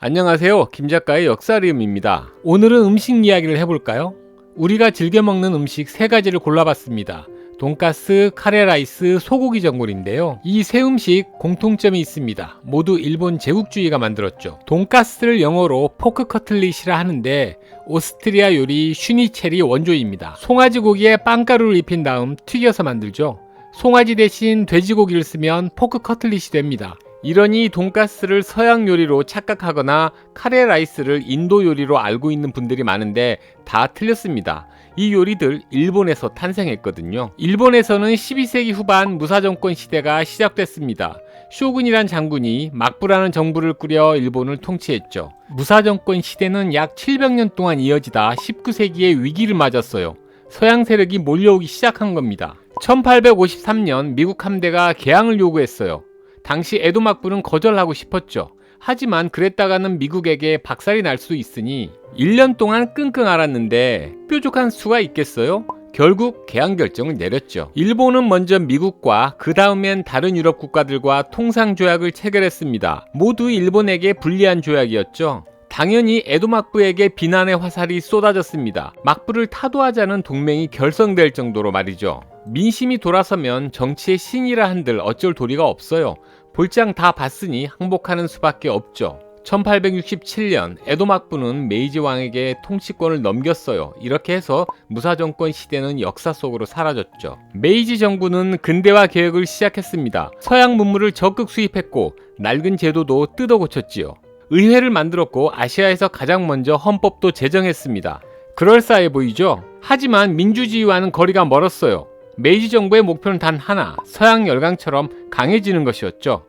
안녕하세요. 김 작가의 역사리움입니다. 오늘은 음식 이야기를 해볼까요? 우리가 즐겨 먹는 음식 세 가지를 골라봤습니다. 돈가스, 카레라이스, 소고기 전골인데요. 이 세 음식 공통점이 있습니다. 모두 일본 제국주의가 만들었죠. 돈가스를 영어로 포크 커틀릿이라 하는데 오스트리아 요리 슈니첼이 원조입니다. 송아지 고기에 빵가루를 입힌 다음 튀겨서 만들죠. 송아지 대신 돼지고기를 쓰면 포크 커틀릿이 됩니다. 이러니 돈가스를 서양 요리로 착각하거나 카레 라이스를 인도 요리로 알고 있는 분들이 많은데 다 틀렸습니다. 이 요리들 일본에서 탄생했거든요. 일본에서는 12세기 후반 무사정권 시대가 시작됐습니다. 쇼군이란 장군이 막부라는 정부를 꾸려 일본을 통치했죠. 무사정권 시대는 약 700년 동안 이어지다 19세기에 위기를 맞았어요. 서양 세력이 몰려오기 시작한 겁니다. 1853년 미국 함대가 개항을 요구했어요. 당시 에도 막부는 거절하고 싶었죠. 하지만 그랬다가는 미국에게 박살이 날 수 있으니 1년 동안 끙끙 앓았는데 뾰족한 수가 있겠어요? 결국 개항 결정을 내렸죠. 일본은 먼저 미국과 그 다음엔 다른 유럽 국가들과 통상 조약을 체결했습니다. 모두 일본에게 불리한 조약이었죠. 당연히 에도 막부에게 비난의 화살이 쏟아졌습니다. 막부를 타도하자는 동맹이 결성될 정도로 말이죠. 민심이 돌아서면 정치의 신이라 한들 어쩔 도리가 없어요. 볼장 다 봤으니 항복하는 수밖에 없죠. 1867년 에도 막부는 메이지 왕에게 통치권을 넘겼어요. 이렇게 해서 무사 정권 시대는 역사 속으로 사라졌죠. 메이지 정부는 근대화 계획을 시작했습니다. 서양 문물을 적극 수입했고 낡은 제도도 뜯어 고쳤지요. 의회를 만들었고 아시아에서 가장 먼저 헌법도 제정했습니다. 그럴싸해 보이죠? 하지만 민주주의와는 거리가 멀었어요. 메이지 정부의 목표는 단 하나, 서양 열강처럼 강해지는 것이었죠.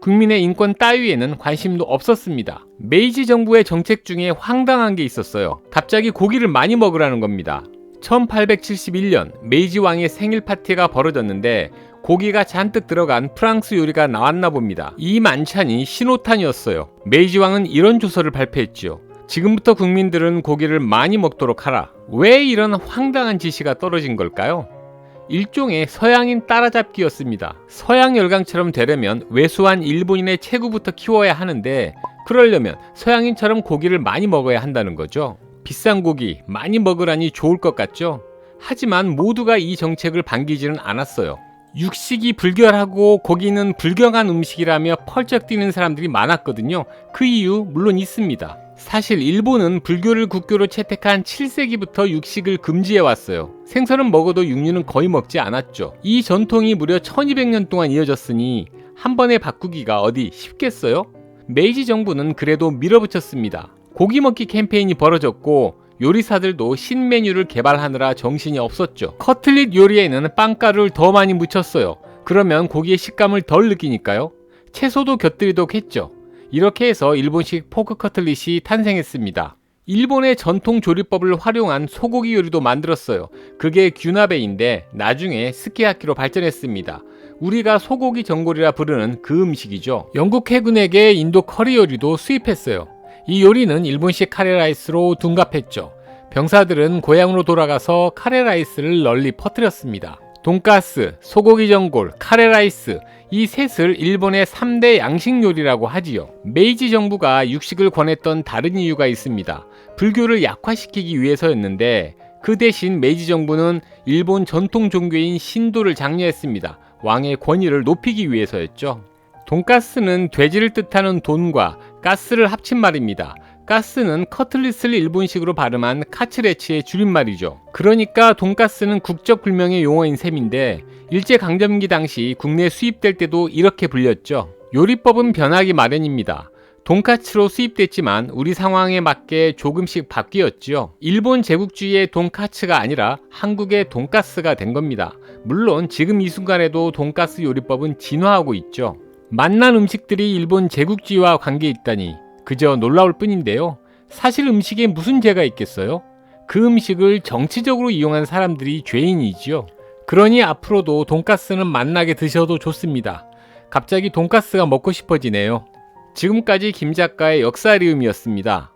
국민의 인권 따위에는 관심도 없었습니다. 메이지 정부의 정책 중에 황당한 게 있었어요. 갑자기 고기를 많이 먹으라는 겁니다. 1871년 메이지 왕의 생일 파티가 벌어졌는데 고기가 잔뜩 들어간 프랑스 요리가 나왔나 봅니다. 이 만찬이 신호탄이었어요. 메이지 왕은 이런 조서를 발표했지요. 지금부터 국민들은 고기를 많이 먹도록 하라. 왜 이런 황당한 지시가 떨어진 걸까요? 일종의 서양인 따라잡기였습니다. 서양 열강처럼 되려면 외수한 일본인의 체구부터 키워야 하는데 그러려면 서양인처럼 고기를 많이 먹어야 한다는 거죠. 비싼 고기 많이 먹으라니 좋을 것 같죠? 하지만 모두가 이 정책을 반기지는 않았어요. 육식이 불결하고 고기는 불경한 음식이라며 펄쩍 뛰는 사람들이 많았거든요. 그 이유 물론 있습니다. 사실 일본은 불교를 국교로 채택한 7세기부터 육식을 금지해 왔어요. 생선은 먹어도 육류는 거의 먹지 않았죠. 이 전통이 무려 1200년 동안 이어졌으니 한 번에 바꾸기가 어디 쉽겠어요? 메이지 정부는 그래도 밀어붙였습니다. 고기 먹기 캠페인이 벌어졌고 요리사들도 신메뉴를 개발하느라 정신이 없었죠. 커틀릿 요리에는 빵가루를 더 많이 묻혔어요. 그러면 고기의 식감을 덜 느끼니까요. 채소도 곁들이도록 했죠. 이렇게 해서 일본식 포크 커틀릿이 탄생했습니다. 일본의 전통 조리법을 활용한 소고기 요리도 만들었어요. 그게 규나베인데 나중에 스키야키로 발전했습니다. 우리가 소고기 전골이라 부르는 그 음식이죠. 영국 해군에게 인도 커리 요리도 수입했어요. 이 요리는 일본식 카레라이스로 둔갑했죠. 병사들은 고향으로 돌아가서 카레라이스를 널리 퍼뜨렸습니다. 돈가스, 소고기 전골, 카레라이스 이 셋을 일본의 3대 양식 요리라고 하지요. 메이지 정부가 육식을 권했던 다른 이유가 있습니다. 불교를 약화시키기 위해서였는데 그 대신 메이지 정부는 일본 전통 종교인 신도를 장려했습니다. 왕의 권위를 높이기 위해서였죠. 돈가스는 돼지를 뜻하는 돈과 가스를 합친 말입니다. 가스는 커틀릿을 일본식으로 발음한 카츠레치의 줄임말이죠. 그러니까 돈가스는 국적 불명의 용어인 셈인데 일제강점기 당시 국내에 수입될 때도 이렇게 불렸죠. 요리법은 변하기 마련입니다. 돈카츠로 수입됐지만 우리 상황에 맞게 조금씩 바뀌었지요. 일본 제국주의의 돈카츠가 아니라 한국의 돈가스가 된 겁니다. 물론 지금 이 순간에도 돈가스 요리법은 진화하고 있죠. 맛난 음식들이 일본 제국주의와 관계 있다니 그저 놀라울 뿐인데요. 사실 음식에 무슨 죄가 있겠어요? 그 음식을 정치적으로 이용한 사람들이 죄인이지요. 그러니 앞으로도 돈가스는 만나게 드셔도 좋습니다. 갑자기 돈가스가 먹고 싶어지네요. 지금까지 김 작가의 역사리움이었습니다.